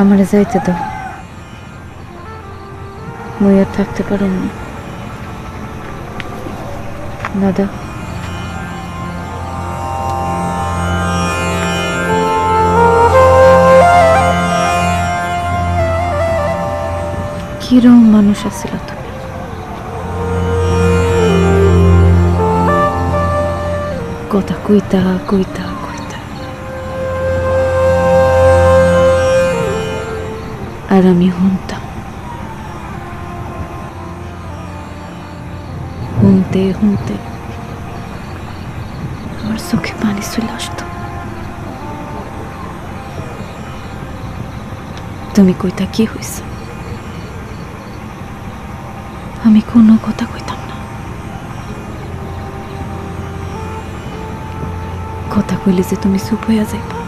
আমারে যাইতে দাও। মুই আর থাকতে পারুম না। দাদা। কিরম মানুষ আছিল তুমি? কথা কইতা কইতা। আর আমি শুনতাম শুনতে শুনতে আমার চোখে পানি চলে আসতো। তুমি কইতা কি হয়েছে আমি কোনো কথা কইতাম না। কথা কইলে যে তুমি চুপ হইয়া যাইবা।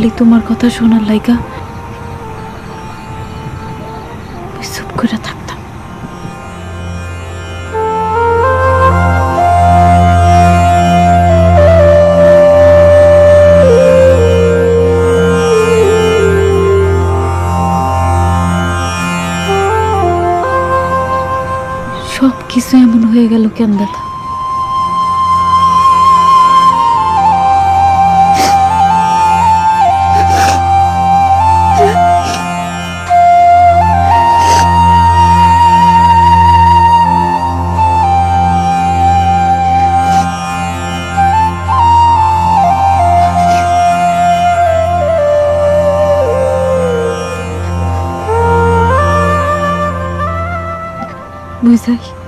খালি তোমার কথা শোনার লাইগা চুপ করে থাকতাম। সব কিছু এমন হয়ে গেল কেন দাদা? Bu.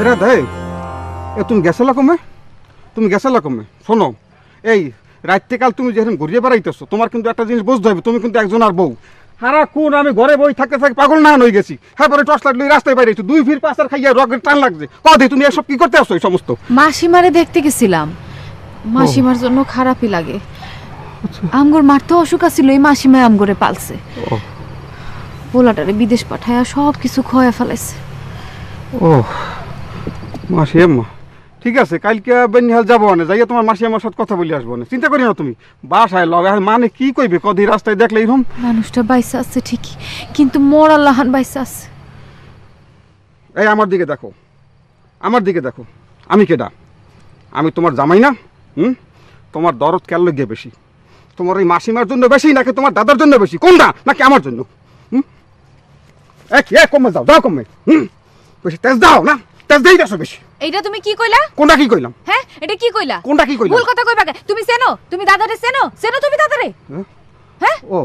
এরা দেয়। এ তুমি গেছালা কমে? তুমি গেছালা কমে? শোনো এই রাত্রে কাল তুমি যেরকম ঘুরিয়ে বেড়াইতেছো তোমার কিন্তু একটা জিনিস বুঝতে হবে তুমি কিন্তু একজন আর বউ। হারা কোন আমি ঘরে বই থাকতে থাকি পাগল না হয়ে গেছি। হ্যাঁ পরে টর্চ লাইট লই রাস্তায় বাইরেছি দুই ফির পাঁচার খাইয়া রকের টান লাগছে। কদে তুমি এসব কি করতে আসছো এই সমস্ত? মাসিমারে দেখতে গেছিলাম। মাসিমার জন্য খারাপই লাগে। আমগর মার তো অসুখ আছিল এই মাসিমায় আমগরে পালছে। পোলাটারে বিদেশ পাঠায় সব কিছু খয়া ফেলাইছে। ও। মাসি আম্মা ঠিক আছে কালকে বেনিহাল যাব না যাইয়া তোমার মাসি আমার সাথে কথা বলে আসব না চিন্তা করি না তুমি বাসায় লগে মানে কি কইবে কদি রাস্তায় দেখলে এরকম? মানুষটা বাইসা আছে ঠিকই কিন্তু মোর আল্লাহান বাইসা আছে। এই আমার দিকে দেখো আমার দিকে দেখো আমি কেডা? আমি তোমার জামাই না হুম? তোমার দরদ কেন গিয়ে বেশি? তোমার ওই মাসিমার জন্য বেশি নাকি তোমার দাদার জন্য বেশি? কোনটা নাকি আমার জন্য? হুম? এক কমে যাও দাও কমে হুম? বেশি তেজ দাও না? দেই বেশি। এইটা তুমি কি কইলা? কোনটা কি কইলাম? হ্যাঁ এটা কি কইলা? কোনটা কি কইলাম? ভুল কথা কইবা কে? তুমি চেনো? তুমি দাদারে চেনো? চেনো তুমি দাদারে? হ্যাঁ? হ্যাঁ? ও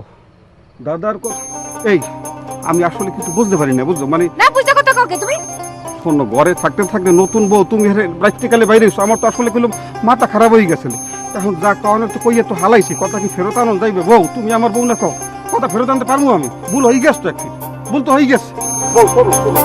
দাদার ক- এই আমি আসলে কিছু বুঝতে পারি না বুঝছ? মানে না বুঝতে কথা কাউকে তুমি? শোনো ঘরে থাকতে থাকতে নতুন বউ তুমি রাত্রিকালে বাইরে এসো আমার তো আসলে কইলাম মাথা খারাপ হয়ে গেছিল এখন যা কারণে তো কইয়ে তো হালাইছি কথা কি ফেরত আনো যাইবে? বউ তুমি আমার বউ না কও? কথা ফেরত আনতে পারব আমি? ভুল হয়ে গেছে তো একটি ভুল তো হয়ে গেছে। বউ, শোনো, শোনো।